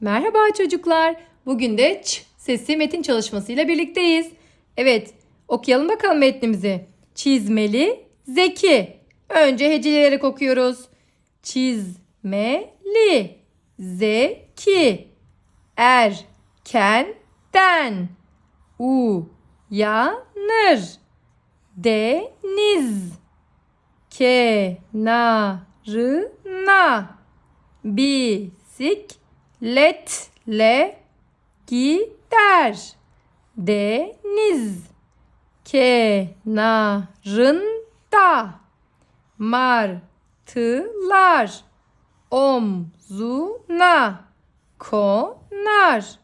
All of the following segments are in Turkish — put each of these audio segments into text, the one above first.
Merhaba çocuklar. Bugün de ç sesli metin çalışmasıyla birlikteyiz. Evet, okuyalım bakalım metnimizi. Çizmeli zeki. Önce heceleyerek okuyoruz. Çizmeli zeki. Erkenden uyanır. Deniz kenarına bisikletle gider. Deniz kenarında martılar omzuna konar.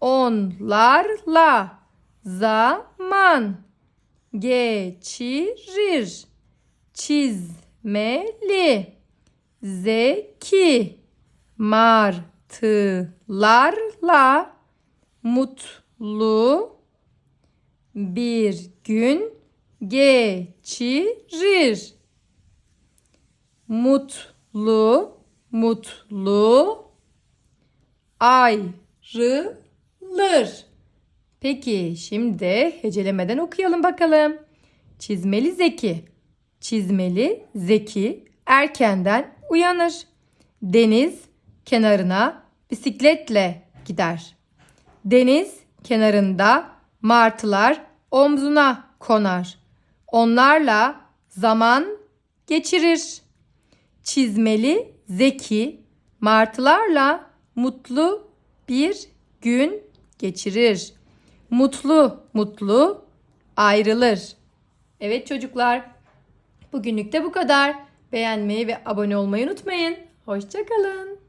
Onlarla zaman geçirir. Çizmeli zeki martılarla mutlu bir gün geçirir. Mutlu mutlu ayrılır. Peki şimdi de hecelemeden okuyalım bakalım. Çizmeli zeki. Çizmeli zeki erkenden uyanır. Deniz kenarına bisikletle gider. Deniz kenarında martılar omzuna konar. Onlarla zaman geçirir. Çizmeli zeki martılarla mutlu bir gün geçirir. Mutlu mutlu ayrılır. Evet çocuklar, bugünlük de bu kadar. Beğenmeyi ve abone olmayı unutmayın. Hoşçakalın.